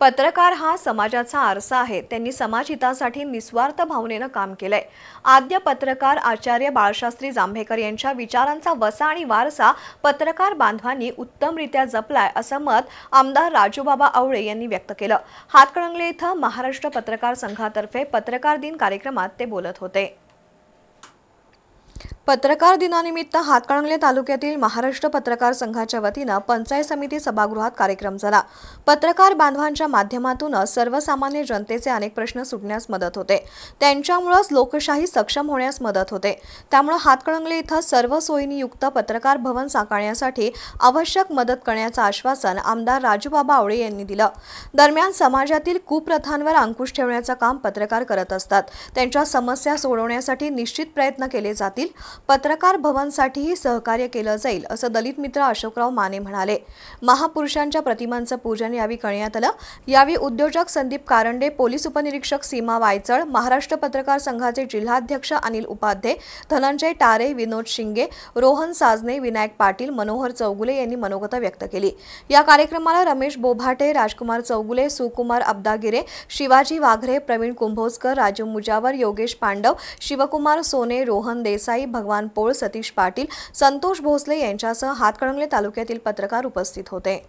पत्रकार हा समाजाचा आरसा आहे. त्यांनी समाजहितासाठी निस्वार्थ भावनेनं काम केलंय. आद्य पत्रकार आचार्य बाळशास्त्री जांभेकर यांच्या विचारांचा वसा आणि वारसा पत्रकार बांधवांनी उत्तमरित्या जपलाय असं मत आमदार राजूबाबा आवळे यांनी व्यक्त केलं. हातकणंगले इथं महाराष्ट्र पत्रकार संघातर्फे पत्रकार दिन कार्यक्रमात ते बोलत होते. पत्रकार दिनानिमित्त हातकणंगले तालुक्यातील महाराष्ट्र पत्रकार संघाच्या वतीनं पंचायत समिती सभागृहात कार्यक्रम झाला. पत्रकार बांधवांच्या माध्यमातूनच सर्वसामान्य जनतेचे अनेक प्रश्न सुटण्यास मदत होते. त्यांच्यामुळंच लोकशाही सक्षम होण्यास मदत होते. त्यामुळे हातकणंगले इथं सर्व सोयीनियुक्त पत्रकार भवन साकारण्यासाठी आवश्यक मदत करण्याचं आश्वासन आमदार राजूबाबा आवळे यांनी दिलं. दरम्यान समाजातील कुप्रथांवर अंकुश ठेवण्याचं काम पत्रकार करत असतात. त्यांच्या समस्या सोडवण्यासाठी निश्चित प्रयत्न केले जातील. पत्रकार भवनसाठीही सहकार्य केलं जाईल असं दलित मित्र अशोकराव माने म्हणाले. महापुरुषांच्या प्रतिमांचं पूजन यावेळी करण्यात आलं. यावेळी उद्योजक संदीप कारंडे पोलीस उपनिरीक्षक सीमा वायचळ महाराष्ट्र पत्रकार संघाचे जिल्हाध्यक्ष अनिल उपाध्ये धनंजय टारे विनोद शिंगे रोहन साजने विनायक पाटील मनोहर चौगुले यांनी मनोगत व्यक्त केली. या कार्यक्रमाला रमेश बोभाटे राजकुमार चौगुले सुकुमार अब्दागिरे शिवाजी वाघरे प्रवीण कुंभोजकर राजू मुजावर योगेश पांडव शिवकुमार सोने रोहन देसाई भगवान पोळ सतीश पाटील संतोष भोसले यांच्यासह हातकणंगले तालुक्यातील पत्रकार उपस्थित होते.